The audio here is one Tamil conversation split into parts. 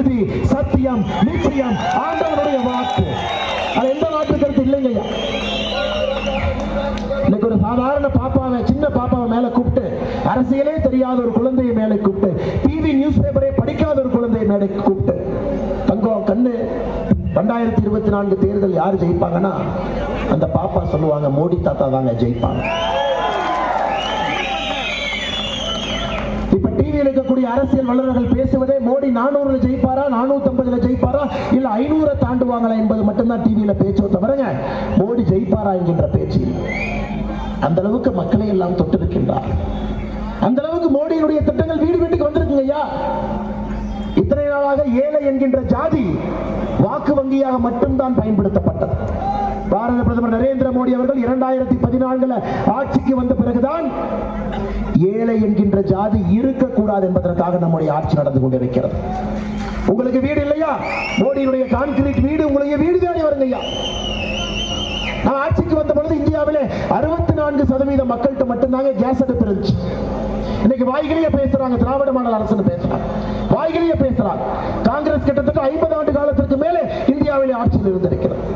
உறுதி சத்தியம் நிச்சயம் ஆண்டவனுடைய வாக்கு. அது எந்த வாக்கு கருத்து இல்லைங்க இன்னைக்கு ஒரு சாதாரண பாப்பாவை சின்ன பாப்பாவை மேல கூப்பிட்டு அரசியலே தெரியாத ஒரு குழந்தையை மேலே கூப்பிட்டு டிவி நியூஸ் பேப்பரே படிக்காத ஒரு குழந்தையை மேலே கூப்பிட்டு தங்கம் கண்ணு ரெண்டாயிரத்தி இருபத்தி நான்கு தேர்தல் யார் ஜெயிப்பாங்கன்னா அந்த பாப்பா சொல்லுவாங்க மோடி தாத்தா தாங்க ஜெயிப்பாங்க. இப்ப இருக்கக்கூடிய அரசியல் வல்லுநர்கள் பேசுவதே மோடி நானூறுல ஜெயிப்பாரா நானூத்தி ஐம்பதுல ஜெயிப்பாரா இல்ல ஐநூறை தாண்டுவாங்களா என்பது மட்டும்தான் டிவியில பேச்சோ தவிரங்க மோடி ஜெயிப்பாரா என்கின்ற பேச்சு அந்த அளவுக்கு மக்களை எல்லாம் தொட்டிருக்கின்றார். அந்த அளவுக்கு மோடியினுடைய திட்டங்கள் வீடு வீட்டுக்கு வந்திருக்குங்க ஐயா. இத்தனை நாளாக ஏழை என்கின்ற ஜாதி வாக்கு வங்கியாக மட்டும்தான் பயன்படுத்தப்பட்டது. பாரத பிரதமர் நரேந்திர மோடி அவர்கள் இரண்டாயிரத்தி பதினான்குல ஆட்சிக்கு வந்த பிறகுதான் ஏழை என்கின்ற ஜாதி இருக்கக்கூடாது என்பதற்காக நம்முடைய ஆட்சி நடந்து கொண்டிருக்கிறது. உங்களுக்கு வீடு இல்லையா? மோடியினுடைய கான்கிரீட் வீடு உங்களுடைய வீடு தானே வருங்க ஐயா நான் ஆட்சிக்கு வந்த பொழுது இந்தியாவிலே அறுபத்தி நான்கு சதவீத மக்கள்கிட்ட மட்டும்தாங்க கேஸ் அடுப்பு இருந்துச்சு. இன்னைக்கு வாய்களையே பேசுறாங்க திராவிட மாடல் அரசு பேசுறாங்க. வாய்களையே பேசுறாங்க. காங்கிரஸ் கிட்டத்தட்ட ஐம்பது ஆண்டு காலத்திற்கு மேலே இந்தியாவிலே ஆட்சியில் இருந்திருக்கிறது.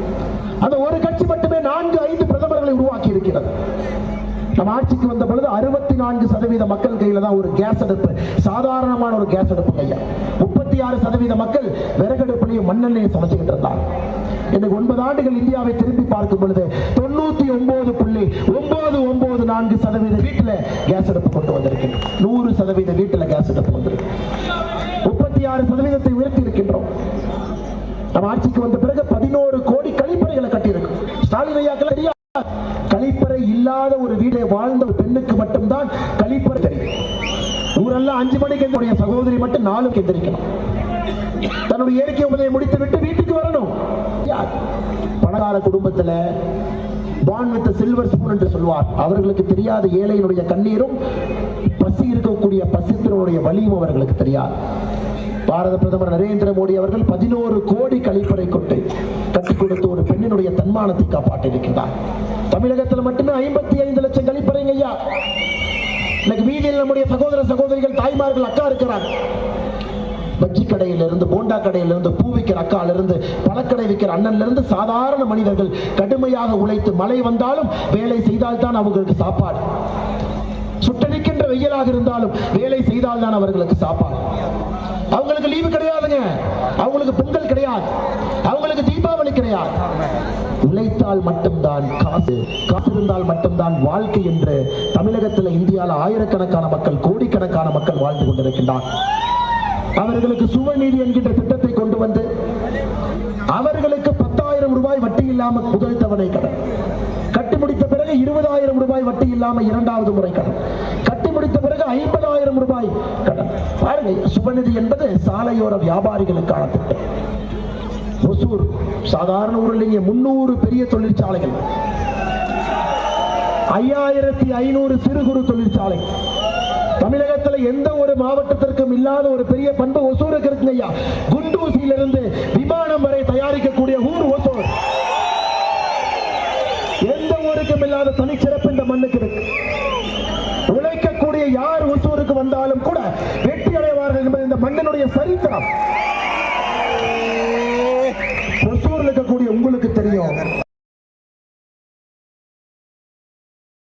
அந்த ஒரு கட்சி மட்டுமே நான்கு ஐந்து பிரதமர்களை உருவாக்கி இருக்கிறது. நம்ம ஆட்சிக்கு வந்த பொழுது அறுபத்தி நான்கு சதவீத மக்கள் கையில தான் ஒரு கேஸ் அடுப்பு சாதாரணமான ஒரு கேஸ் அடுப்பு கையா. முப்பத்தி ஆறு சதவீத மக்கள் விறகடுப்புலையும் மண்ணெண்ணையும் சமைச்சுக்கிட்டு இருந்தாங்க. இன்னைக்கு ஒன்பது ஆண்டுகள் இந்தியாவை திரும்பி பார்க்கும் பொழுது தொண்ணூத்தி ஒன்பது புள்ளி ஒன்பது ஒன்பது நான்கு சதவீத வீட்டுல கேஸ் அடுப்பு கொண்டு வந்திருக்கின்றோம் நூறு சதவீத வீட்டுல கேஸ் அடுப்பு வந்திருக்கு. முப்பத்தி ஆறு சதவீதத்தை உயர்த்தி இருக்கின்றோம். நம்ம ஆட்சிக்கு வந்த பிறகு வாழ்ந்த பெண்ணுக்கு மட்டும்தான் கழிப்பறை தெரியும். ஊரெல்லாம் அஞ்சு மணிக்கு என்னுடைய சகோதரி மட்டும் நாலு எந்திரிக்கணும். தன்னுடைய இயற்கை உபதையை முடித்து விட்டு வீட்டுக்கு வரணும். பணக்கார குடும்பத்துல பான் வித் சில்வர் ஸ்பூன் என்று சொல்வார். அவர்களுக்கு தெரியாத ஏழையினுடைய கண்ணீரும் பசி இருக்கக்கூடிய பசித்தினுடைய வலியும் அவர்களுக்கு தெரியாது. பாரத பிரதமர் நரேந்திர மோடி அவர்கள் பதினோரு கோடி கழிப்பறை கொண்டு கட்டி கொடுத்து ஒரு பெண்ணினுடைய தன்மானத்தை காப்பாற்றியிருக்கிறார். தமிழகத்தில் மட்டுமே ஐம்பத்தி ஐந்து லட்சம் கழிப்பறைங்க ஐயா. இன்னைக்கு வீதியில் நம்முடைய சகோதர சகோதரிகள் தாய்மார்கள் அக்கா இருக்கிறாங்க. பஜ்ஜி கடையிலிருந்து போண்டா கடையில இருந்து பூ விற்கிற அக்காலிருந்து பழக்கடை விற்கிற அண்ணன்லிருந்து சாதாரண மனிதர்கள் கடுமையாக உழைத்து மழை வந்தாலும் வேலை செய்தால்தான் அவங்களுக்கு சாப்பாடு. சுட்டடிக்கின்ற வெயிலாக இருந்தாலும் வேலை செய்தால்தான் அவர்களுக்கு சாப்பாடு. அவங்களுக்கு லீவு கிடையாதுங்க. அவங்களுக்கு பொங்கல் கிடையாது. அவங்களுக்கு தீபாவளி கிடையாது உழைத்தால் மட்டும்தான் காசு காசு இருந்தால் மட்டும்தான் வாழ்க்கை என்று தமிழகத்தில் இந்தியாவில் ஆயிரக்கணக்கான மக்கள் கோடிக்கணக்கான மக்கள் வாழ்ந்து கொண்டிருக்கின்றார். அவர்களுக்கு சுவநீதி என்கின்ற திட்டத்தை கொண்டு வந்து அவர்களுக்கு பத்தாயிரம் ரூபாய் வட்டி இல்லாமல் முதல் தவணை கடன். கட்டி முடித்த பிறகு இருபதாயிரம் ரூபாய் வட்டி இல்லாமல் இரண்டாவது முறை கடன். கட்டி முடித்த பிறகு ஐம்பதாயிரம் ரூபாய் கடன். பாருங்க சுபநிதி என்பது சாலையோர வியாபாரிகளுக்கான திட்டம். ஒசூர். சாதாரண ஊர் இல்லைங்க முன்னூறு பெரிய தொழிற்சாலைகள். ஐயாயிரத்தி ஐநூறு சிறு குறு தொழிற்சாலை. தமிழகத்தில் எந்த ஒரு மாவட்டத்திற்கும் இல்லாத ஒரு பெரிய பண்பு ஒசூருக்கு இருக்குங்க ஐயா. குண்டூசியிலிருந்து விமானம் வரை தயாரிக்கக்கூடிய ஊர் ஒசூர். எந்த ஊருக்கும் இல்லாத தனிச்சிறப்பு இந்த மண்ணுக்கு இருக்கு. உழைக்கக்கூடிய யார் ஒசூருக்கு வந்தாலும் கூட வெற்றி அடைவார்கள் என்பது இந்த மண்ணினுடைய சரித்திரம். con lo que